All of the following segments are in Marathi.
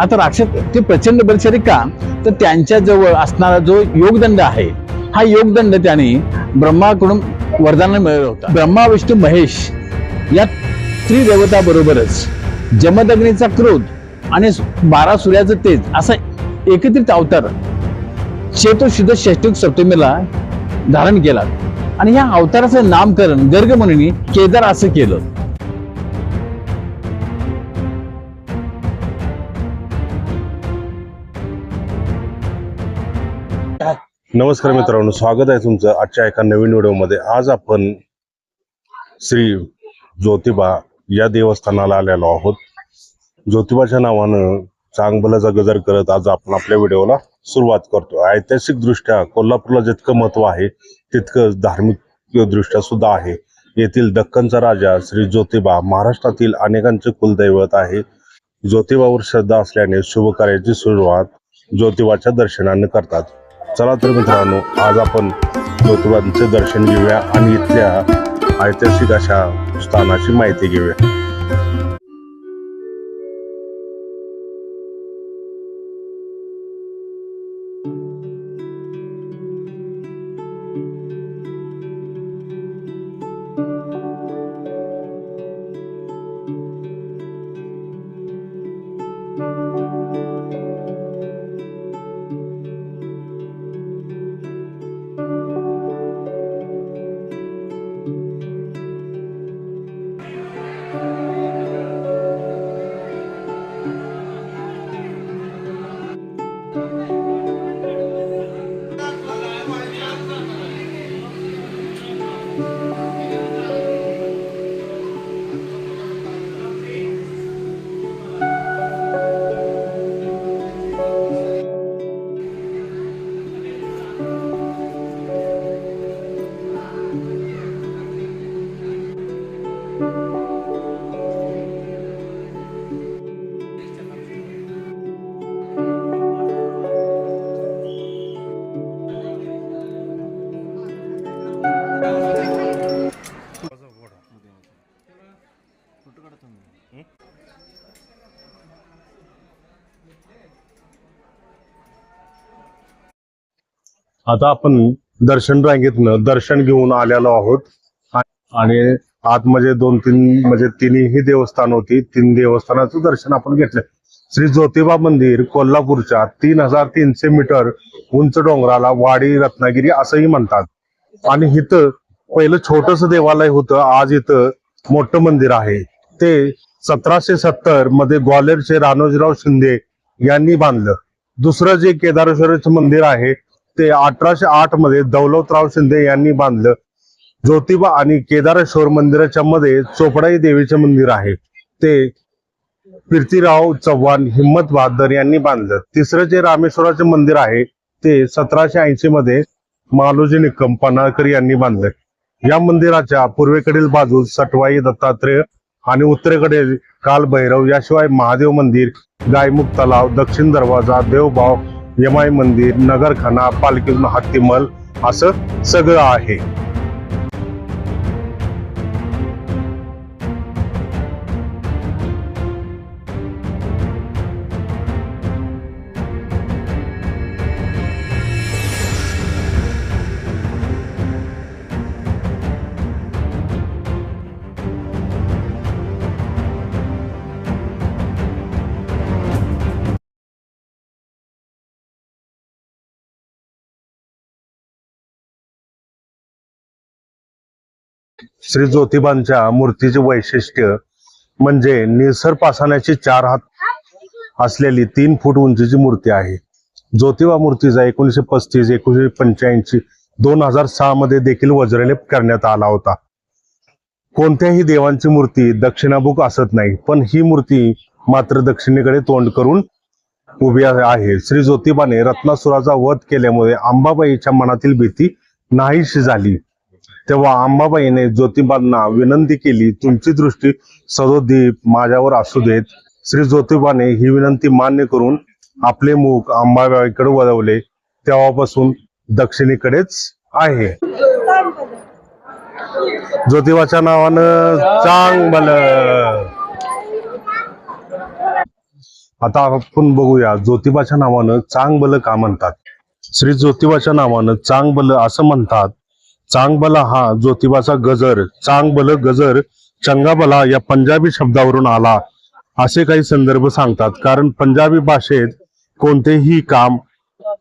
आता राक्षस ते प्रचंड बलशाली का? तर त्यांच्याजवळ असणारा जो योगदंड आहे हा योगदंड त्याने ब्रह्माकडून वरदान मिळवला होता. ब्रह्मा विष्णू महेश या त्रिदेवता बरोबरच जमदग्नीचा क्रोध आणि बारा सूर्याचं तेज असा एकत्रित अवतार चेतो शुद्ध षष्टक सप्तमीला धारण केला. आणि या अवताराचं नामकरण गर्ग म्हणून केदार असं केलं. नमस्कार मित्रांनो स्वागत आहे तुमचं आजच्या एका नवीन व्हिडिओमध्ये. आज आपण श्री ज्योतिबा या देवस्थानाला आलेलो आहोत. ज्योतिबाच्या नावानं चांगबलाचा गजर करत आज आपण आपल्या व्हिडिओला सुरुवात करतो. ऐतिहासिक दृष्ट्या कोल्हापूरला जितकं महत्त्व आहे तितकं धार्मिक दृष्ट्या सुद्धा आहे. येथील दक्कनचा राजा श्री ज्योतिबा महाराष्ट्रातील अनेकांचे कुलदैवत आहे. ज्योतिबावर श्रद्धा असल्याने शुभ कार्याची सुरुवात ज्योतिबाच्या दर्शनाने करतात. चला तर मित्रांनो आज आपण ज्योतिबांचे दर्शन घेऊया आणि इथल्या ऐतिहासिक अशा स्थानाची माहिती घेऊया. आता आपण दर्शन रांगेतनं दर्शन घेऊन आलेलो आहोत. आणि आत म्हणजे दोन तीन म्हणजे तिन्ही देवस्थान होती. तीन देवस्थानाचं दर्शन आपण घेतलं. श्री ज्योतिबा मंदिर कोल्हापूरच्या तीन हजार तीनशे मीटर उंच डोंगराला वाडी रत्नागिरी असंही म्हणतात. आणि इथं पहिलं छोटस देवालय होतं. आज इथं मोठं मंदिर आहे. ते सतराशे सत्तरमध्ये ग्वालेरचे रानोजीराव शिंदे यांनी बांधलं. दुसरं जे केदारेश्वरचं मंदिर आहे ते अठराशे आठमध्ये दौलतराव शिंदे यांनी बांधलं. ज्योतिबा आणि केदारेश्वर मंदिराच्या मध्ये चोपडाई देवीचे मंदिर आहे. ते कीर्तीराव चव्हाण हिम्मत बहादर यांनी बांधलं. तिसरं जे रामेश्वराचे मंदिर आहे ते सतराशे ऐंशी मध्ये मालोजी निकम पन्हाळकर यांनी बांधलं. या मंदिराच्या पूर्वेकडील बाजूस सटवाई दत्तात्रेय आणि उत्तरेकडील कालभैरव याशिवाय महादेव मंदिर गायमुख तलाव दक्षिण दरवाजा देवभाव यमाई मंदिर नगरखाना पालखी हत्तीमल असं सगळं आहे. श्री ज्योतिबांच्या मूर्तीचे वैशिष्ट्य म्हणजे निसर पासाण्याची चार हात असलेली तीन फूट उंचीची मूर्ती आहे. ज्योतिबा मूर्तीचा एकोणीशे पस्तीस एकोणीशे पंच्याऐंशी दोन हजार सहा मध्ये देखील वज्रलेप करण्यात आला होता. कोणत्याही देवांची मूर्ती दक्षिणाभूक असत नाही पण ही मूर्ती मात्र दक्षिणेकडे तोंड करून उभी आहे. श्री ज्योतिबाने रत्नासुराचा वध केल्यामुळे अंबाबाईच्या मनातील भीती नाहीशी झाली. तेव्हा अंबाबाईने ज्योतिबांना विनंती केली तुमची दृष्टी सदोदीप माझ्यावर असू देत. श्री ज्योतिबाने ही विनंती मान्य करून आपले मुख अंबाबाईकडे वळवले. तेव्हापासून दक्षिणेकडेच आहे. ज्योतिबाच्या नावानं चांगल आता आपण बघूया ज्योतिबाच्या नावानं चांगबल का म्हणतात? श्री ज्योतिबाच्या नावानं चांगबल असं म्हणतात. चांगबला हा ज्योतिबाचा गजर चांगबल गजर चंगाबला या पंजाबी शब्दावरून आला. असे काही संदर्भ सांगतात. कारण पंजाबी भाषेत कोणतेही काम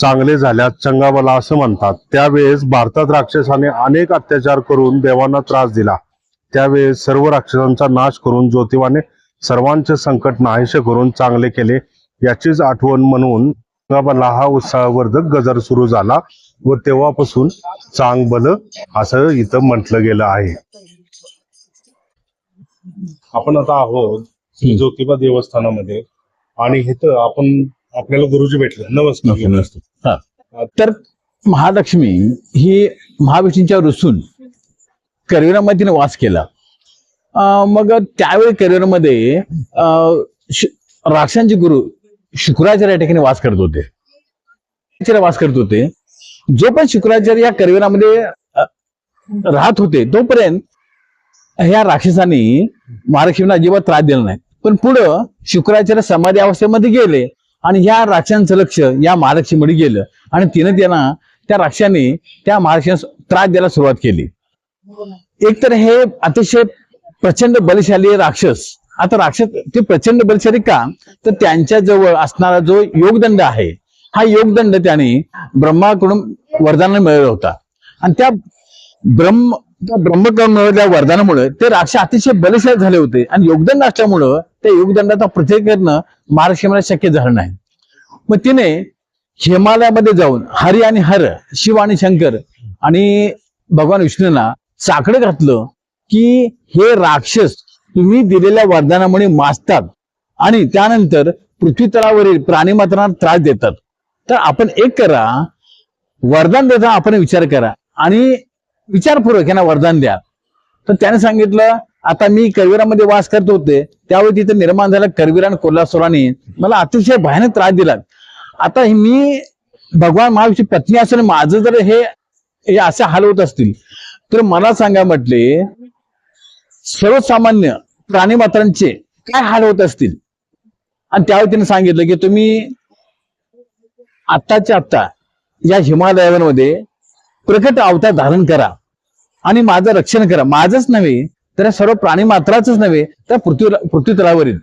चांगले झाल्यास चंगाबला असं म्हणतात. त्यावेळेस भारतात राक्षसाने अनेक अत्याचार करून देवांना त्रास दिला. त्यावेळेस सर्व राक्षसांचा नाश करून ज्योतिबाने सर्वांचे संकट नाहीसे करून चांगले केले याचीच आठवण म्हणून चंगाबला हा उत्साहवर्धक गजर सुरू झाला. व तेव्हापासून चांगबल असं इथं म्हटलं गेलं आहे. आपण आता आहोत ज्योतिबा देवस्थानामध्ये आणि इथं आपण आपल्याला गुरुजी भेटले. नमस्कार. तर महालक्ष्मी ही महाविष्णूंच्या रुसून करवीरामध्ये तिने वास केला. मग त्यावेळी करवीरामध्ये राक्षसांचे गुरु शुक्राचार्य या ठिकाणी वास करत होते. वास करत होते. जो पण शुक्राचार्य या करवीरामध्ये राहत होते तोपर्यंत ह्या राक्षसांनी महालक्ष्मीला अजिबात त्रास दिला नाही. पण पुढं शुक्राचार्य समाधी अवस्थेमध्ये गेले आणि ह्या राक्षांचं लक्ष या महालक्ष्मीकडे गेलं. आणि तिनं त्यांना त्या राक्षसाने त्या महालक्ष्मीस त्रास द्यायला सुरुवात केली. एकतर हे अतिशय प्रचंड बलशाली राक्षस आता राक्षस ते प्रचंड बलशाली का? तर त्यांच्या जवळ असणारा जो योगदंड आहे हा योगदंड त्याने ब्रह्माकडून वरदान मिळवला होता. आणि त्या ब्रह्म त्या ब्रह्मकडून मिळवल्या वरदानामुळे ते राक्षस अतिशय बलशाली झाले होते. आणि योगदंड असल्यामुळं त्या योगदंडाचा प्रत्येक करणं महाराष्ट्राला शक्य झालं नाही. मग तिने हिमालयामध्ये जाऊन हरी आणि हर शिव आणि शंकर आणि भगवान विष्णूंना साकडं घातलं की हे राक्षस तुम्ही दिलेल्या वरदानामुळे माजतात आणि त्यानंतर पृथ्वी तळावरील प्राणीमात्रांना त्रास देतात. तर आपण एक करा. वरदान देता आपण विचार करा. आणि विचारपूर्वक यांना वरदान द्या. तर त्याने सांगितलं आता मी करवीरामध्ये वास करत होते. त्यावेळी तिथे निर्माण झाला करवीर आणि कोल्हासुराने. मला अतिशय भयानक त्रास दिला. आता मी भगवान महावीरची पत्नी असून माझं जर हे हे असे हाल होत असतील तर मला सांगा म्हटले सर्वसामान्य प्राणीमात्रांचे काय हाल होत असतील? आणि त्यावेळी तिने सांगितलं की तुम्ही आत्ताच्या आत्ता या हिमालयामध्ये प्रकट अवतार धारण करा आणि माझं रक्षण करा. माझंच नव्हे तर सर्व प्राणी मात्राच नव्हे तर पृथ्वी पृथ्वीतलावरील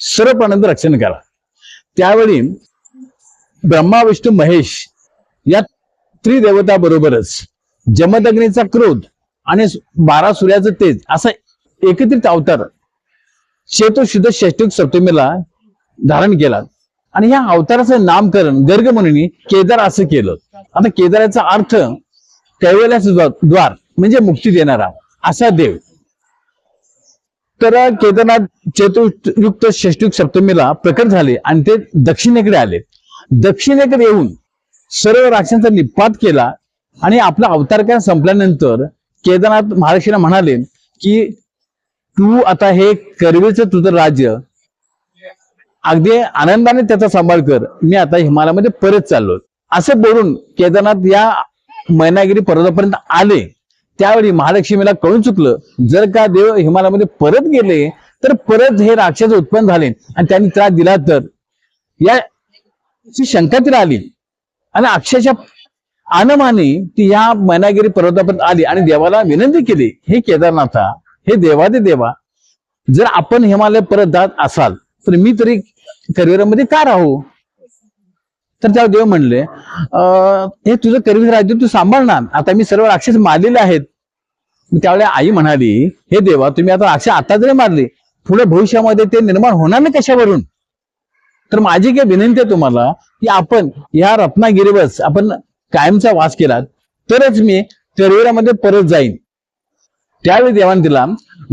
सर्व प्राण्यांचं रक्षण करा. त्यावेळी ब्रह्मा विष्णू महेश या त्रिदेवता बरोबरच जमदग्नीचा क्रोध आणि बारा सूर्याचं तेज असा एकत्रित अवतार शेतो शुद्ध षष्टिक सप्तमीला धारण केला. आणि या अवताराचं नामकरण गर्ग केदार असं केलं. आता केदाराचा अर्थ कैवल्याचं द्वार म्हणजे मुक्ती देणारा असा देव. तर केदारनाथ चतुर्युक्त षष्टयुक्त सप्तमीला प्रकट झाले आणि ते दक्षिणेकडे आले. दक्षिणेकडे येऊन सर्व राक्षांचा निपात केला आणि आपला अवतार काय संपल्यानंतर केदारनाथ महाराष्ट्रीला म्हणाले की तू आता हे कर्वेचं तुझं राज्य अगदी आनंदाने त्याचा सांभाळ कर. मी आता हिमालयामध्ये परत चाललो असं बोलून केदारनाथ या मैनागिरी पर्वतापर्यंत आले. त्यावेळी महालक्ष्मीला कळून चुकलं जर का देव हिमालयामध्ये परत गेले तर परत हे राक्षस उत्पन्न झाले आणि त्यांनी त्रास दिला तर. या ची शंका तिला आली. आणि अक्षरशः अनमाने ती या मैनागिरी पर्वतापर्यंत आली आणि देवाला विनंती केली हे केदारनाथा हे देवादे देवा जर आपण हिमालय परत जात असाल तर मी तरी करिअरमध्ये का राहू? तर त्या देव म्हणले अं, हे तुझं करिअर राज्य तू सांभाळणार आता मी सर्व राक्षस मारलेले आहेत. त्यावेळी आई म्हणाली हे देवा तुम्ही आता राक्षस आता जरी मारले पुढे भविष्यामध्ये ते निर्माण होणार नाही कशावरून? तर माझी काय विनंती आहे तुम्हाला की आपण या रत्नागिरीवर आपण कायमचा वास केला तरच मी करवीरामध्ये परत जाईन. त्यावेळी देवाने तिला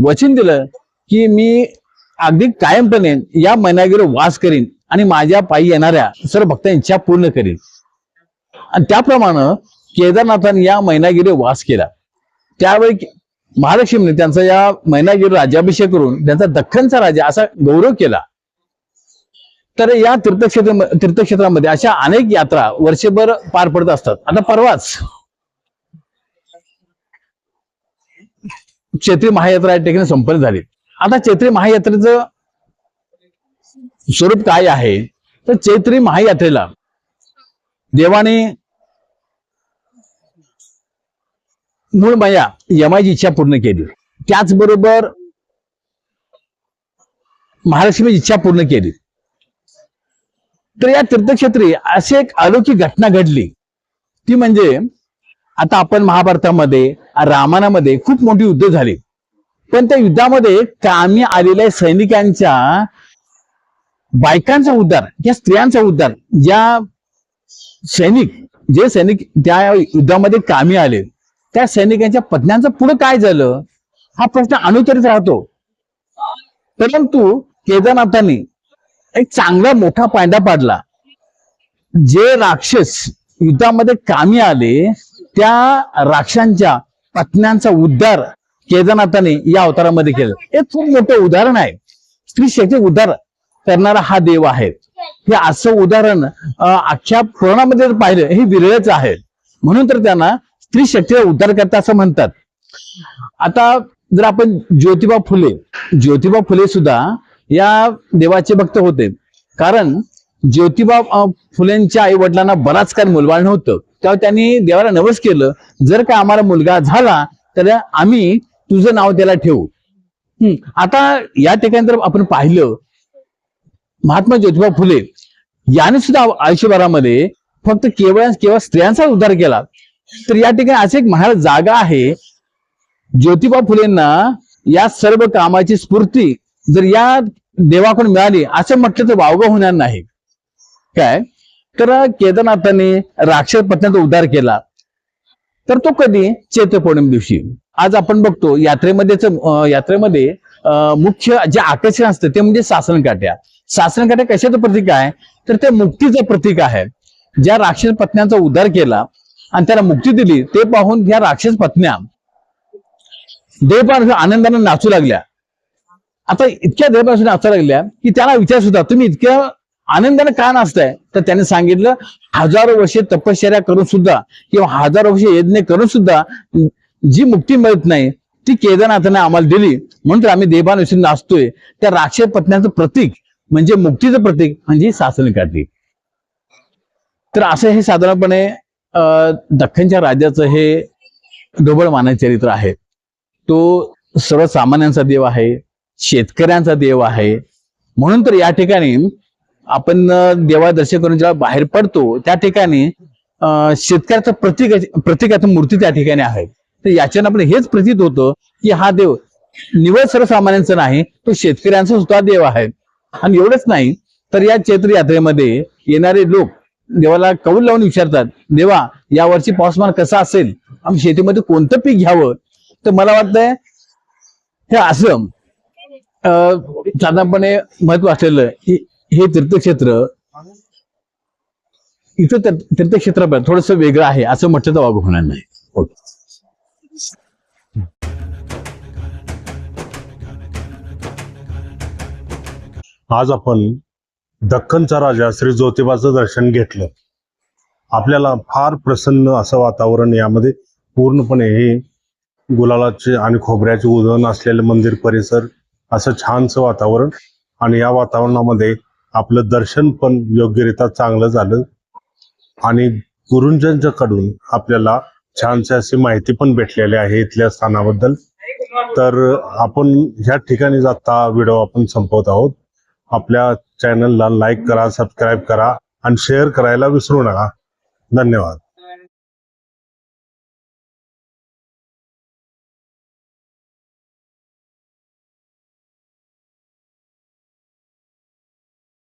वचन दिलं की मी अगदी कायमपणे या मैनागिरीवर वास करीन आणि माझ्या पायी येणाऱ्या सर्व भक्तांच्या पूर्ण करीन. आणि त्याप्रमाणे केदारनाथाने या मैनागिरी वास केला. त्यावेळी महालक्ष्मीने त्यांचा या मैनागिरी राज्याभिषेक करून त्यांचा दख्खनचा राजा असा गौरव केला. तर या तीर्थक्षेत्र तीर्थक्षेत्रामध्ये अशा अनेक यात्रा वर्षभर पार पडत असतात. आता परवाच क्षेत्रीय महायात्रा या ठिकाणी संपन्न झाली. आता चैत्री महायात्रेचं स्वरूप काय आहे? तर चैत्री महायात्रेला देवाने मूळ माया यमाची इच्छा पूर्ण केली. त्याचबरोबर महालक्ष्मीची इच्छा पूर्ण केली. तर या तीर्थक्षेत्री अशी एक अलौकिक घटना घडली. ती म्हणजे आता आपण महाभारतामध्ये रामायणामध्ये खूप मोठी युद्ध झाली. पण त्या युद्धामध्ये कामी आलेल्या सैनिकांच्या बायकांचा उद्धार या स्त्रियांचा उद्धार ज्या सैनिक जे सैनिक त्या युद्धामध्ये कामी आले त्या सैनिकांच्या पत्न्यांचं पुढे काय झालं हा प्रश्न अनुत्तरित राहतो. परंतु केदारनाथांनी एक चांगला मोठा पायंडा पाडला. जे राक्षस युद्धामध्ये कामी आले त्या राक्षांच्या पत्न्यांचा उद्धार केदारनाथाने या अवतारामध्ये केलं. हे खूप मोठं उदाहरण आहे. स्त्री शक्ती उद्धार करणारा हा देव आहे. हे असं उदाहरण अं, अख्ख्या पुराणामध्ये जर पाहिलं हे विरळच आहे. म्हणून तर त्यांना स्त्री शक्तीचा उद्धार करता असं म्हणतात. आता जर आपण ज्योतिबा फुले ज्योतिबा फुले सुद्धा या देवाचे भक्त होते. कारण ज्योतिबा फुलेंच्या आई वडिलांना बराच काळ मुलबाळ नव्हतं. तेव्हा त्यांनी देवाला नवस केलं जर का आम्हाला मुलगा झाला तर आम्ही तुझं नाव त्याला ठेवू. आता या ठिकाणी जर आपण पाहिलं महात्मा ज्योतिबा फुले याने सुद्धा आयुष्यभरामध्ये फक्त केवळ केवळ स्त्रियांचा उद्धार केला. तर या ठिकाणी असे एक महाराज जागा आहे. ज्योतिबा फुलेंना या सर्व कामाची स्फूर्ती जर या देवाकडून मिळाली असं म्हटलं तर वावगं होणार नाही. काय? तर केदारनाथाने राक्षस पत्न्याचा उद्धार केला. तर तो कधी? चैत्र पौर्णिम दिवशी. आज आपण बघतो यात्रेमध्येच यात्रेमध्ये अं, मुख्य जे आकर्षण असतं ते म्हणजे सासन काट्या कशाचं प्रतीक आहे? तर ते मुक्तीचं प्रतीक आहे. ज्या राक्षस पत्न्यांचा उद्धार केला आणि त्याला मुक्ती दिली ते पाहून ह्या राक्षस पत्न्या देवपान आनंदाने नाचू लागल्या. आता इतक्या देवपासून नाचू लागल्या की त्याला विचार सुद्धा तुम्ही इतक्या आनंदाने का नाचताय? तर त्याने सांगितलं हजारो वर्षे तपश्चर्या करून सुद्धा किंवा हजारो वर्षे यज्ञ करून सुद्धा जी मुक्ती मिळत नाही ती केदारनाथाने आम्हाला दिली. म्हणून तर आम्ही देवानुसार नाचतोय. त्या राक्षस पत्न्याचं प्रतीक म्हणजे मुक्तीचं प्रतीक म्हणजे सासन काठी तर असं हे साधारणपणे अं, दख्खनच्या राज्याचं हे ढोबळ मानाचे चरित्र आहे. तो सर्वसामान्यांचा देव आहे शेतकऱ्यांचा देव आहे. म्हणून तर या ठिकाणी आपण देवा दर्शन करून जेव्हा बाहेर पडतो त्या ठिकाणी अं, शेतकऱ्याचं प्रतीक प्रतीकाचं मूर्ती त्या ठिकाणी आहे. तर याच्यानं हेच प्रतीत होतं की हा देव निवड सर्वसामान्यांचा नाही तो शेतकऱ्यांचा सुद्धा देव आहे. आणि एवढंच नाही तर या चैत्र यात्रेमध्ये येणारे लोक देवाला कौल लावून विचारतात देवा यावर्षी पाऊसमान कसा असेल? आम्ही शेतीमध्ये कोणतं पीक घ्यावं? तर मला वाटतंय हे असं अं, साधारणपणे महत्त्व असलेलं हे तीर्थक्षेत्र इथं तीर्थ- तीर्थक्षेत्र थोडस वेगळं आहे असं म्हटलं तर वागू होणार नाही. आज आपण दख्खनचा राजा श्री ज्योतिबाचं दर्शन घेतलं. आपल्याला फार प्रसन्न असं वातावरण यामध्ये पूर्णपणे हे गुलालाचे आणि खोबऱ्याचे उधळण असलेले मंदिर परिसर असं छानसं वातावरण आणि या वातावरणामध्ये आपलं दर्शन पण योग्यरित्या चांगलं झालं आणि गुरुंजनच्याकडून आपल्याला छानशी अशी माहिती पण भेटलेली आहे इथल्या स्थानाबद्दल. तर आपण ह्या ठिकाणी जाता व्हिडिओ आपण संपवत आहोत. आपल्या चॅनलला लाईक करा सबस्क्राईब करा आणि शेअर करायला विसरू नका. धन्यवाद.